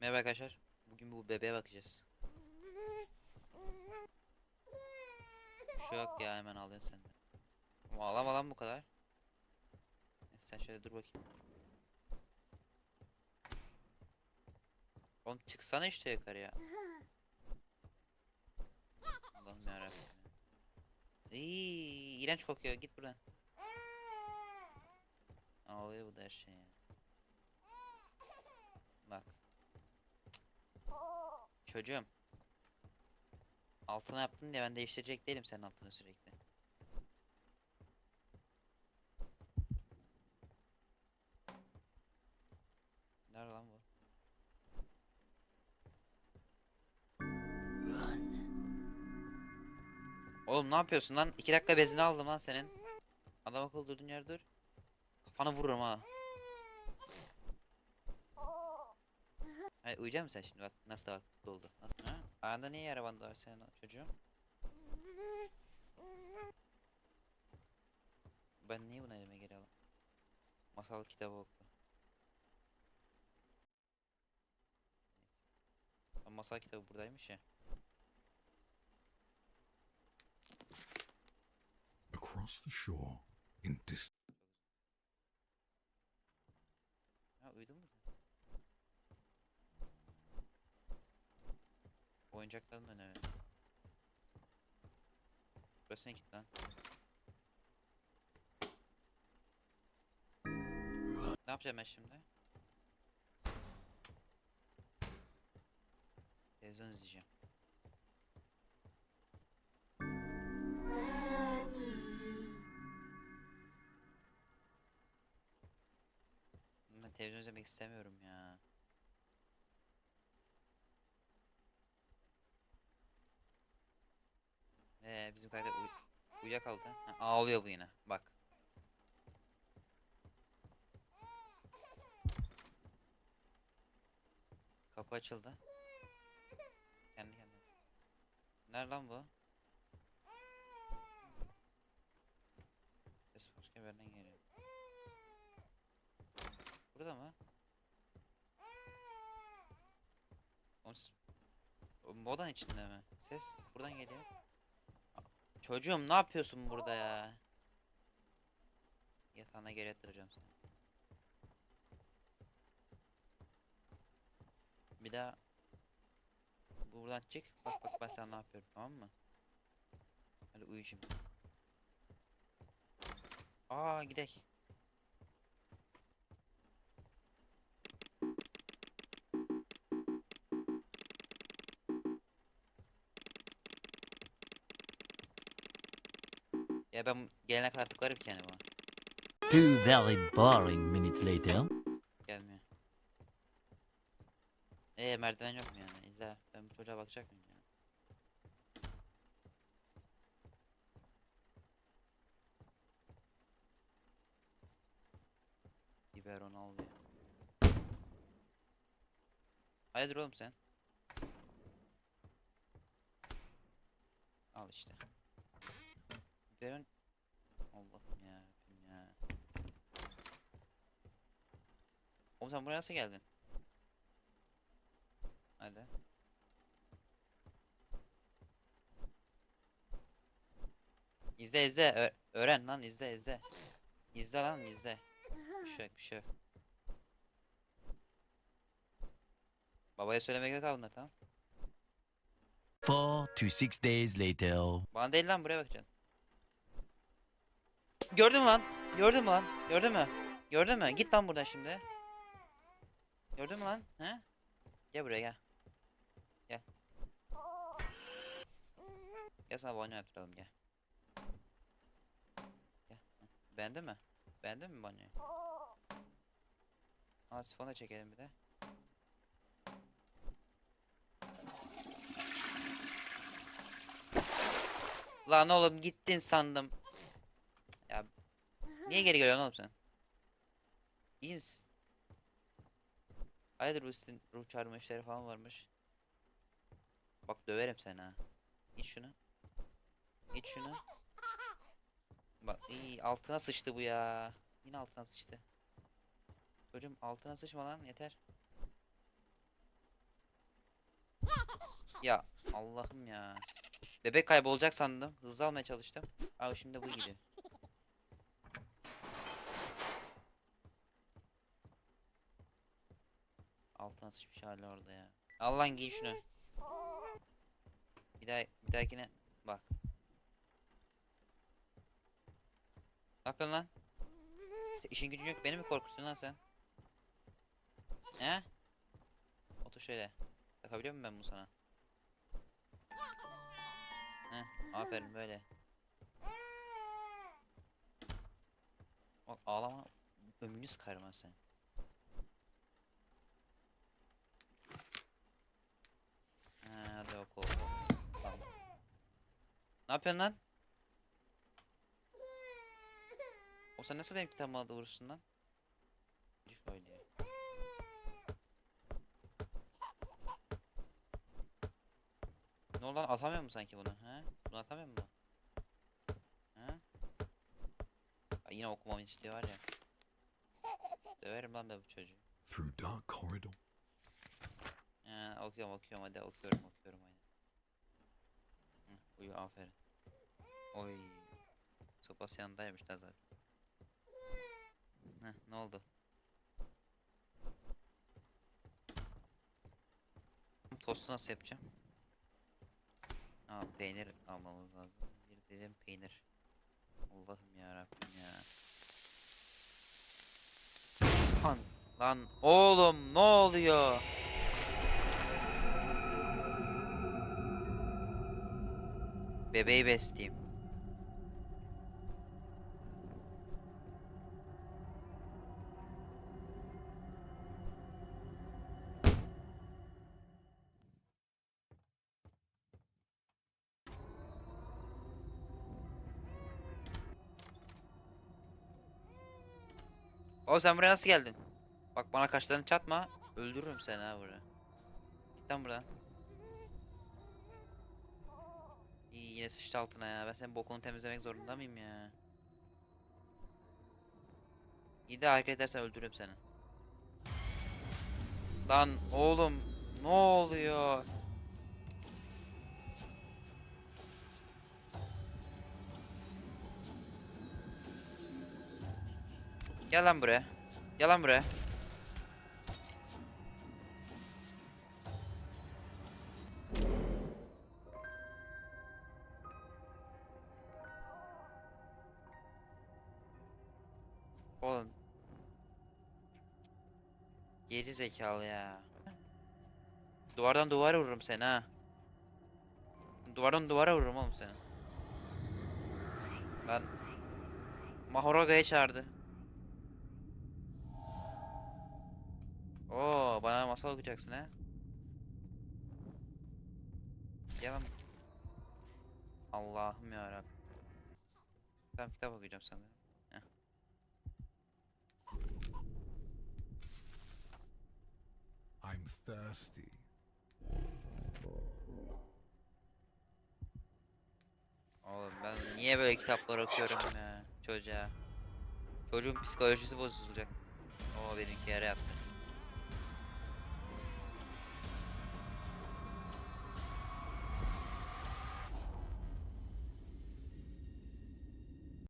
Merhaba arkadaşlar. Bugün bu bebeğe bakacağız. Bir şey yok ya hemen alıyorsun sen de. Ama Ağlama lan bu kadar. Sen şöyle dur bakayım. Oğlum çıksana işte yukarıya. Allah'ım yarabbim. ya. İyi, iğrenç kokuyor. Git buradan. Ağlıyor bu da her şey ya. Bak. Çocuğum. Altına yaptın diye ben değiştirecek değilim senin altını sürekli. Nerede lan bu? Oğlum ne yapıyorsun lan? İki dakika bezini aldım lan senin. Adam akıllı durduğun yerde dur. Kafanı vururum ha. Hayır uyuyacak mısın sen şimdi bak nasıl da doldu. Nasıl? Ha? Ayağında niye yara bandı var senin çocuğum? Ben niye bunu elime geri alayım? Masal kitabı oku. Neyse. Masal kitabı buradaymış ya. Across the shore, in dis- Ha uyudun mu sen? Oyuncakların önemi. Burası ne git lan? Ne yapacağım ben şimdi? Televizyon izleyeceğim. Ben televizyon izlemek istemiyorum ya. Ee, bizim karakter uy uyuyakaldı. Ha, ağlıyor bu yine. Bak. Kapı açıldı. Kendi kendine. Nerede lan bu? Ses başka bir yerden geliyor. Burada mı? O, s- o modan içinde mi? Ses buradan geliyor. Çocuğum ne yapıyorsun burada ya? Yatağına geri yatıracağım seni. Bir daha buradan çık. Bak bak ben sana ne yapıyorum tamam mı? Hadi uyu şimdi. Aa gidek. Ya ben gelene kadar tıklarım ki yani buna. Two very boring minutes later. Gelmiyor. Ee merdiven yok mu yani? İlla ben bu çocuğa bakacak mıyım yani? Biberon al ya. Hayırdır oğlum sen? Al işte. Biberon Allah'ım ya ya. Oğlum sen buraya nasıl geldin? Hadi. İzle izle Ö- öğren lan izle izle. İzle lan izle. Bir şey yok bir şey yok. Babaya söylemek yok abi tamam. Four to six days later. Bana değil lan buraya bakacaksın. Gördün mü lan? Gördün mü lan? Gördün mü? Gördün mü? Git lan buradan şimdi. Gördün mü lan? He? Gel buraya gel. Gel. Gel sana banyo yaptıralım gel. Gel. Beğendin mi? Beğendin mi banyoyu? Aa sifonu çekelim bir de. Lan oğlum gittin sandım. Niye geri geliyorsun oğlum sen? İyi misin? Hayırdır bu sizin ruh çağırma işleri falan varmış. Bak döverim seni ha. İç şunu. İç şunu. Bak iyi altına sıçtı bu ya. Yine altına sıçtı. Çocuğum altına sıçma lan yeter. Ya Allah'ım ya. Bebek kaybolacak sandım. Hızlı almaya çalıştım. Abi şimdi bu gidiyor. Altına sıçmış hala orada ya. Al lan giy şunu. Bir daha bir dahakine bak. Ne yapıyorsun lan? Sen işin gücün yok beni mi korkutuyorsun lan sen? He? Otur şöyle. Takabiliyor muyum ben bunu sana? Heh, aferin böyle. Bak ağlama. Ömrünü sıkarım sen. Ha, hadi oku oku. Tamam. Ne yapıyorsun lan? O sen nasıl benim kitabımı alıp vurursun lan? Düş öyle ya. Ne oldu lan atamıyor mu sanki bunu? He? Bunu atamıyor mu? He? Ay, yine okumamı istiyor var ya. Döverim lan ben bu çocuğu. Through dark corridor. He, okuyorum okuyorum hadi okuyorum okuyorum uyu aferin. Oy. Sopası yanındaymış da zaten. Heh, ne oldu? Tostu nasıl yapacağım? Aa, peynir almamız lazım. Bir dilim peynir. Allah'ım ya Rabbim ya. Lan, lan oğlum ne oluyor? Bebeği besleyeyim. O sen buraya nasıl geldin? Bak bana kaşlarını çatma. Öldürürüm seni ha burada. Git lan buradan. İyi yine sıçtı altına ya. Ben senin bokunu temizlemek zorunda mıyım ya? İyi de hareket edersen öldürürüm seni. Lan oğlum ne oluyor? Gel lan buraya. Gel lan buraya. Geri zekalı ya. Duvardan duvara vururum seni ha. Duvardan duvara vururum oğlum seni. Lan. Mahoroga'yı çağırdı. Oo, bana masal okuyacaksın ha. Gel lan. Allah'ım ya Tamam kitap okuyacağım sanırım. I'm thirsty. Oğlum ben niye böyle kitaplar okuyorum ya çocuğa. Çocuğun psikolojisi bozulacak. Oo benimki yere yattı.